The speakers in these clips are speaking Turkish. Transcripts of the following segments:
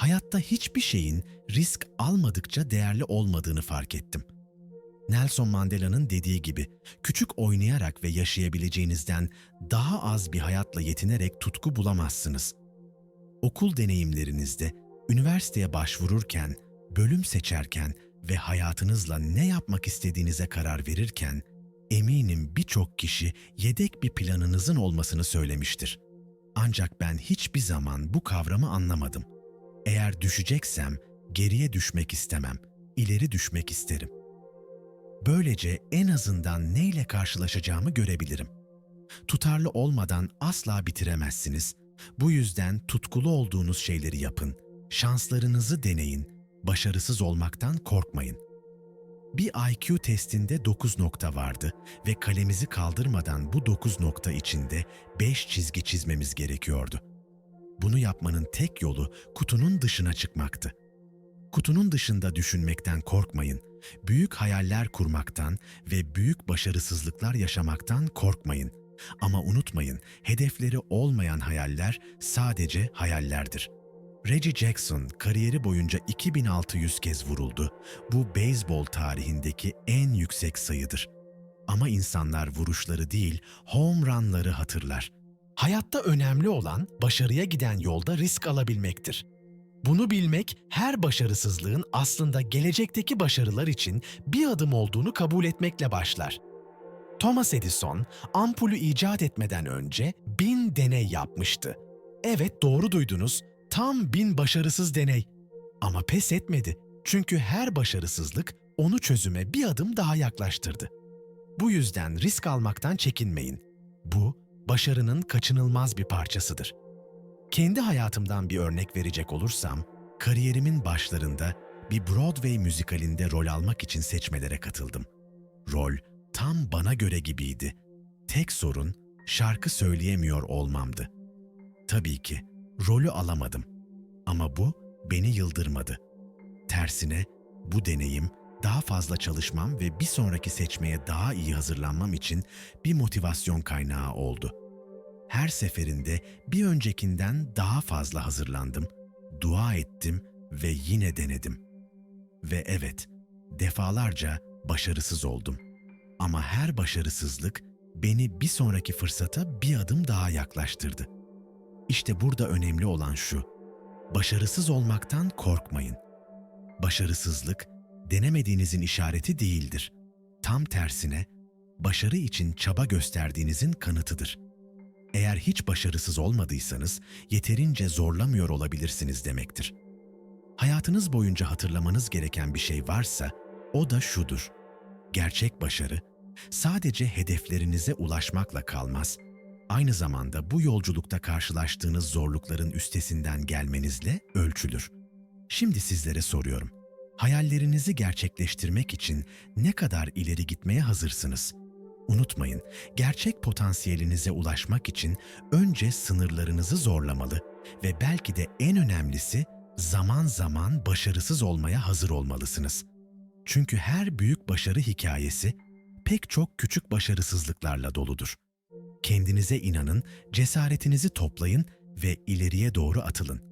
hayatta hiçbir şeyin risk almadıkça değerli olmadığını fark ettim. Nelson Mandela'nın dediği gibi küçük oynayarak ve yaşayabileceğinizden daha az bir hayatla yetinerek tutku bulamazsınız. Okul deneyimlerinizde, üniversiteye başvururken, bölüm seçerken ve hayatınızla ne yapmak istediğinize karar verirken eminim birçok kişi yedek bir planınızın olmasını söylemiştir. Ancak ben hiçbir zaman bu kavramı anlamadım. Eğer düşeceksem geriye düşmek istemem, ileri düşmek isterim. Böylece en azından neyle karşılaşacağımı görebilirim. Tutarlı olmadan asla bitiremezsiniz. Bu yüzden tutkulu olduğunuz şeyleri yapın. Şanslarınızı deneyin. Başarısız olmaktan korkmayın. Bir IQ testinde 9 nokta vardı ve kalemizi kaldırmadan bu 9 nokta içinde 5 çizgi çizmemiz gerekiyordu. Bunu yapmanın tek yolu kutunun dışına çıkmaktı. Kutunun dışında düşünmekten korkmayın. Büyük hayaller kurmaktan ve büyük başarısızlıklar yaşamaktan korkmayın. Ama unutmayın, hedefleri olmayan hayaller sadece hayallerdir. Reggie Jackson kariyeri boyunca 2600 kez vuruldu. Bu beyzbol tarihindeki en yüksek sayıdır. Ama insanlar vuruşları değil, home runları hatırlar. Hayatta önemli olan başarıya giden yolda risk alabilmektir. Bunu bilmek her başarısızlığın aslında gelecekteki başarılar için bir adım olduğunu kabul etmekle başlar. Thomas Edison ampulü icat etmeden önce bin deney yapmıştı. Evet doğru duydunuz, tam bin başarısız deney. Ama pes etmedi çünkü her başarısızlık onu çözüme bir adım daha yaklaştırdı. Bu yüzden risk almaktan çekinmeyin. Bu, başarının kaçınılmaz bir parçasıdır. Kendi hayatımdan bir örnek verecek olursam, kariyerimin başlarında bir Broadway müzikalinde rol almak için seçmelere katıldım. Rol tam bana göre gibiydi. Tek sorun şarkı söyleyemiyor olmamdı. Tabii ki rolü alamadım. Ama bu beni yıldırmadı. Tersine bu deneyim daha fazla çalışmam ve bir sonraki seçmeye daha iyi hazırlanmam için bir motivasyon kaynağı oldu. Her seferinde bir öncekinden daha fazla hazırlandım, dua ettim ve yine denedim. Ve evet, defalarca başarısız oldum. Ama her başarısızlık beni bir sonraki fırsata bir adım daha yaklaştırdı. İşte burada önemli olan şu. Başarısız olmaktan korkmayın. Başarısızlık denemediğinizin işareti değildir. Tam tersine başarı için çaba gösterdiğinizin kanıtıdır. Eğer hiç başarısız olmadıysanız yeterince zorlamıyor olabilirsiniz demektir. Hayatınız boyunca hatırlamanız gereken bir şey varsa o da şudur. Gerçek başarı sadece hedeflerinize ulaşmakla kalmaz. Aynı zamanda bu yolculukta karşılaştığınız zorlukların üstesinden gelmenizle ölçülür. Şimdi sizlere soruyorum. Hayallerinizi gerçekleştirmek için ne kadar ileri gitmeye hazırsınız? Unutmayın, gerçek potansiyelinize ulaşmak için önce sınırlarınızı zorlamalı ve belki de en önemlisi zaman zaman başarısız olmaya hazır olmalısınız. Çünkü her büyük başarı hikayesi pek çok küçük başarısızlıklarla doludur. Kendinize inanın, cesaretinizi toplayın ve ileriye doğru atılın.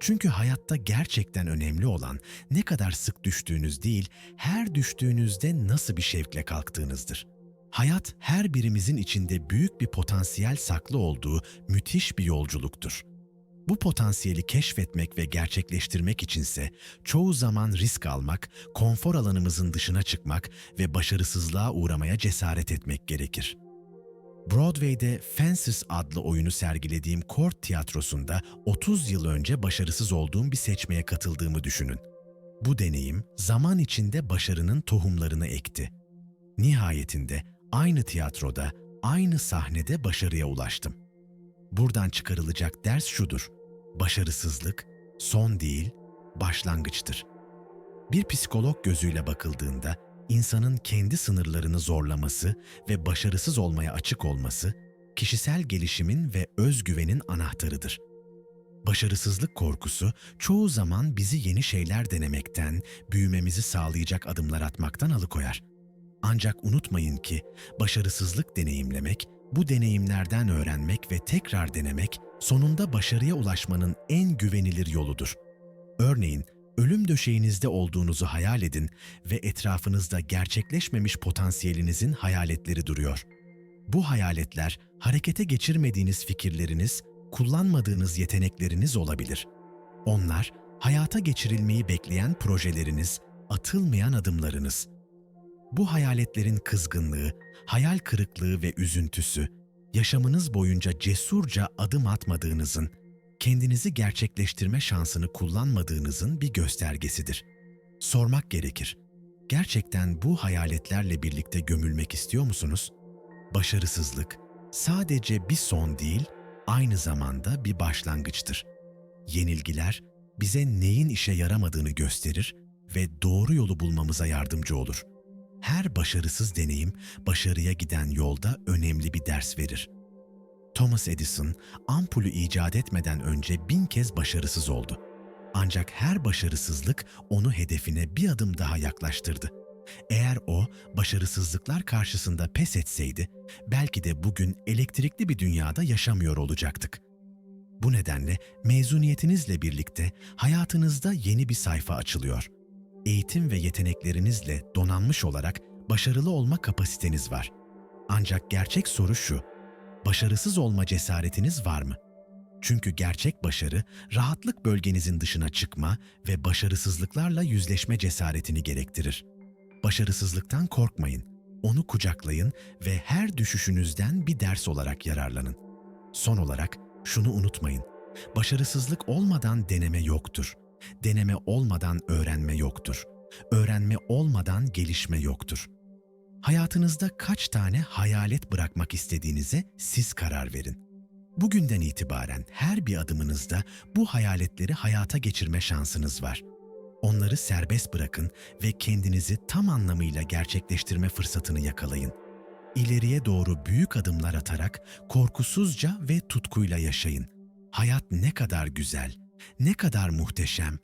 Çünkü hayatta gerçekten önemli olan ne kadar sık düştüğünüz değil, her düştüğünüzde nasıl bir şevkle kalktığınızdır. Hayat her birimizin içinde büyük bir potansiyel saklı olduğu müthiş bir yolculuktur. Bu potansiyeli keşfetmek ve gerçekleştirmek içinse çoğu zaman risk almak, konfor alanımızın dışına çıkmak ve başarısızlığa uğramaya cesaret etmek gerekir. Broadway'de Fences adlı oyunu sergilediğim Court tiyatrosunda 30 yıl önce başarısız olduğum bir seçmeye katıldığımı düşünün. Bu deneyim zaman içinde başarının tohumlarını ekti. Nihayetinde aynı tiyatroda, aynı sahnede başarıya ulaştım. Buradan çıkarılacak ders şudur. Başarısızlık son değil, başlangıçtır. Bir psikolog gözüyle bakıldığında insanın kendi sınırlarını zorlaması ve başarısız olmaya açık olması kişisel gelişimin ve özgüvenin anahtarıdır. Başarısızlık korkusu çoğu zaman bizi yeni şeyler denemekten, büyümemizi sağlayacak adımlar atmaktan alıkoyar. Ancak unutmayın ki başarısızlık deneyimlemek, bu deneyimlerden öğrenmek ve tekrar denemek sonunda başarıya ulaşmanın en güvenilir yoludur. Örneğin, ölüm döşeğinizde olduğunuzu hayal edin ve etrafınızda gerçekleşmemiş potansiyelinizin hayaletleri duruyor. Bu hayaletler harekete geçirmediğiniz fikirleriniz, kullanmadığınız yetenekleriniz olabilir. Onlar hayata geçirilmeyi bekleyen projeleriniz, atılmayan adımlarınız. Bu hayaletlerin kızgınlığı, hayal kırıklığı ve üzüntüsü, yaşamınız boyunca cesurca adım atmadığınızın, kendinizi gerçekleştirme şansını kullanmadığınızın bir göstergesidir. Sormak gerekir. Gerçekten bu hayaletlerle birlikte gömülmek istiyor musunuz? Başarısızlık sadece bir son değil, aynı zamanda bir başlangıçtır. Yenilgiler bize neyin işe yaramadığını gösterir ve doğru yolu bulmamıza yardımcı olur. Her başarısız deneyim başarıya giden yolda önemli bir ders verir. Thomas Edison ampulü icat etmeden önce bin kez başarısız oldu. Ancak her başarısızlık onu hedefine bir adım daha yaklaştırdı. Eğer o başarısızlıklar karşısında pes etseydi, belki de bugün elektrikli bir dünyada yaşamıyor olacaktık. Bu nedenle mezuniyetinizle birlikte hayatınızda yeni bir sayfa açılıyor. Eğitim ve yeteneklerinizle donanmış olarak başarılı olma kapasiteniz var. Ancak gerçek soru şu, başarısız olma cesaretiniz var mı? Çünkü gerçek başarı, rahatlık bölgenizin dışına çıkma ve başarısızlıklarla yüzleşme cesaretini gerektirir. Başarısızlıktan korkmayın, onu kucaklayın ve her düşüşünüzden bir ders olarak yararlanın. Son olarak şunu unutmayın, başarısızlık olmadan deneme yoktur. Deneme olmadan öğrenme yoktur. Öğrenme olmadan gelişme yoktur. Hayatınızda kaç tane hayalet bırakmak istediğinize siz karar verin. Bugünden itibaren her bir adımınızda bu hayaletleri hayata geçirme şansınız var. Onları serbest bırakın ve kendinizi tam anlamıyla gerçekleştirme fırsatını yakalayın. İleriye doğru büyük adımlar atarak korkusuzca ve tutkuyla yaşayın. Hayat ne kadar güzel, ne kadar muhteşem.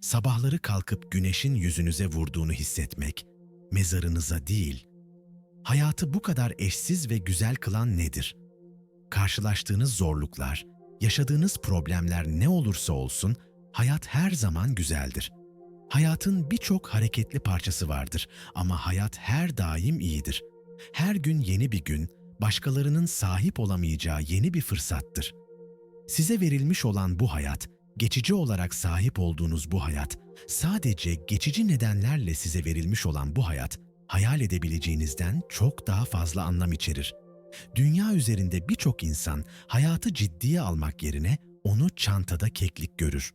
Sabahları kalkıp güneşin yüzünüze vurduğunu hissetmek, mezarınıza değil. Hayatı bu kadar eşsiz ve güzel kılan nedir? Karşılaştığınız zorluklar, yaşadığınız problemler ne olursa olsun, hayat her zaman güzeldir. Hayatın birçok hareketli parçası vardır ama hayat her daim iyidir. Her gün yeni bir gün, başkalarının sahip olamayacağı yeni bir fırsattır. Size verilmiş olan bu hayat, geçici olarak sahip olduğunuz bu hayat, sadece geçici nedenlerle size verilmiş olan bu hayat, hayal edebileceğinizden çok daha fazla anlam içerir. Dünya üzerinde birçok insan hayatı ciddiye almak yerine onu çantada keklik görür.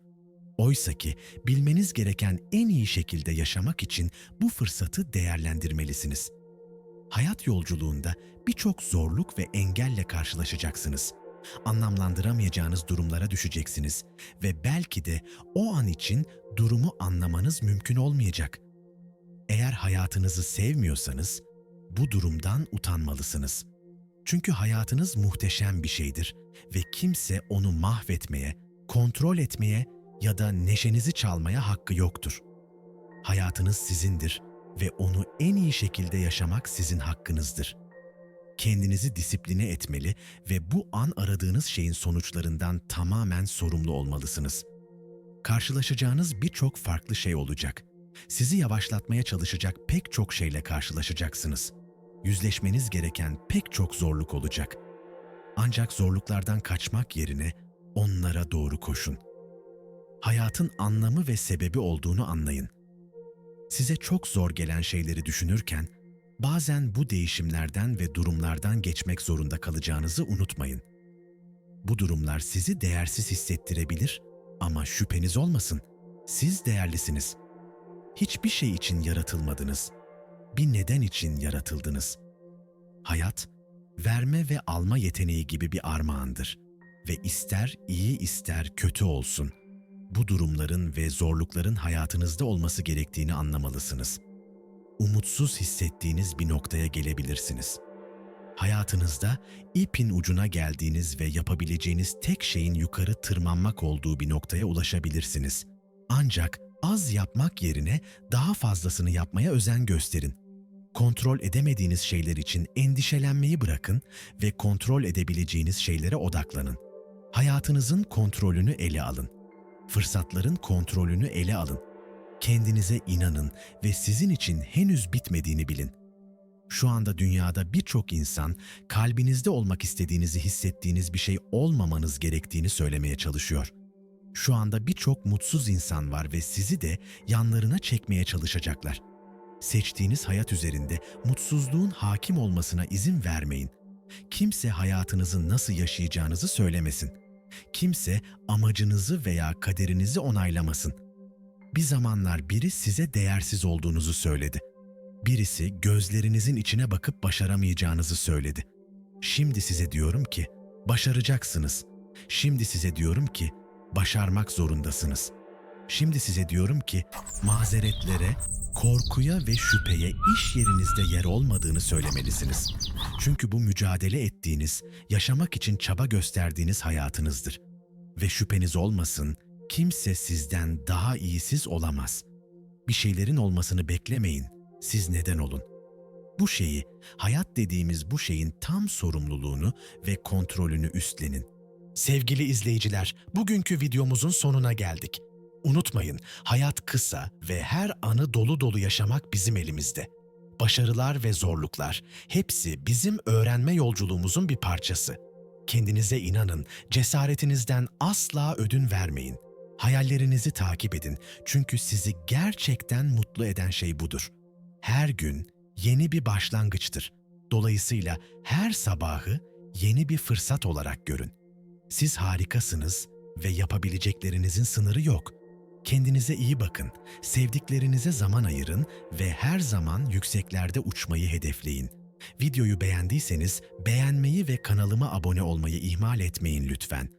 Oysa ki bilmeniz gereken en iyi şekilde yaşamak için bu fırsatı değerlendirmelisiniz. Hayat yolculuğunda birçok zorluk ve engelle karşılaşacaksınız. Anlamlandıramayacağınız durumlara düşeceksiniz ve belki de o an için durumu anlamanız mümkün olmayacak. Eğer hayatınızı sevmiyorsanız bu durumdan utanmalısınız. Çünkü hayatınız muhteşem bir şeydir ve kimse onu mahvetmeye, kontrol etmeye ya da neşenizi çalmaya hakkı yoktur. Hayatınız sizindir ve onu en iyi şekilde yaşamak sizin hakkınızdır. Kendinizi disipline etmeli ve bu an aradığınız şeyin sonuçlarından tamamen sorumlu olmalısınız. Karşılaşacağınız birçok farklı şey olacak. Sizi yavaşlatmaya çalışacak pek çok şeyle karşılaşacaksınız. Yüzleşmeniz gereken pek çok zorluk olacak. Ancak zorluklardan kaçmak yerine onlara doğru koşun. Hayatın anlamı ve sebebi olduğunu anlayın. Size çok zor gelen şeyleri düşünürken bazen bu değişimlerden ve durumlardan geçmek zorunda kalacağınızı unutmayın. Bu durumlar sizi değersiz hissettirebilir ama şüpheniz olmasın. Siz değerlisiniz. Hiçbir şey için yaratılmadınız. Bir neden için yaratıldınız. Hayat, verme ve alma yeteneği gibi bir armağandır ve ister iyi ister kötü olsun, bu durumların ve zorlukların hayatınızda olması gerektiğini anlamalısınız. Umutsuz hissettiğiniz bir noktaya gelebilirsiniz. Hayatınızda ipin ucuna geldiğiniz ve yapabileceğiniz tek şeyin yukarı tırmanmak olduğu bir noktaya ulaşabilirsiniz. Ancak az yapmak yerine daha fazlasını yapmaya özen gösterin. Kontrol edemediğiniz şeyler için endişelenmeyi bırakın ve kontrol edebileceğiniz şeylere odaklanın. Hayatınızın kontrolünü ele alın Fırsatların kontrolünü ele alın. Kendinize inanın ve sizin için henüz bitmediğini bilin. Şu anda dünyada birçok insan kalbinizde olmak istediğinizi hissettiğiniz bir şey olmamanız gerektiğini söylemeye çalışıyor. Şu anda birçok mutsuz insan var ve sizi de yanlarına çekmeye çalışacaklar. Seçtiğiniz hayat üzerinde mutsuzluğun hakim olmasına izin vermeyin. Kimse hayatınızı nasıl yaşayacağınızı söylemesin. Kimse amacınızı veya kaderinizi onaylamasın. Bir zamanlar biri size değersiz olduğunuzu söyledi. Birisi gözlerinizin içine bakıp başaramayacağınızı söyledi. Şimdi size diyorum ki başaracaksınız. Şimdi size diyorum ki başarmak zorundasınız. Şimdi size diyorum ki mazeretlere, korkuya ve şüpheye iş yerinizde yer olmadığını söylemelisiniz. Çünkü bu mücadele ettiğiniz, yaşamak için çaba gösterdiğiniz hayatınızdır. Ve şüpheniz olmasın, kimse sizden daha iyisiz olamaz. Bir şeylerin olmasını beklemeyin, siz neden olun. Bu şeyi, hayat dediğimiz bu şeyin tam sorumluluğunu ve kontrolünü üstlenin. Sevgili izleyiciler, bugünkü videomuzun sonuna geldik. Unutmayın, hayat kısa ve her anı dolu dolu yaşamak bizim elimizde. Başarılar ve zorluklar hepsi bizim öğrenme yolculuğumuzun bir parçası. Kendinize inanın, cesaretinizden asla ödün vermeyin. Hayallerinizi takip edin çünkü sizi gerçekten mutlu eden şey budur. Her gün yeni bir başlangıçtır. Dolayısıyla her sabahı yeni bir fırsat olarak görün. Siz harikasınız ve yapabileceklerinizin sınırı yok. Kendinize iyi bakın, sevdiklerinize zaman ayırın ve her zaman yükseklerde uçmayı hedefleyin. Videoyu beğendiyseniz beğenmeyi ve kanalıma abone olmayı ihmal etmeyin lütfen.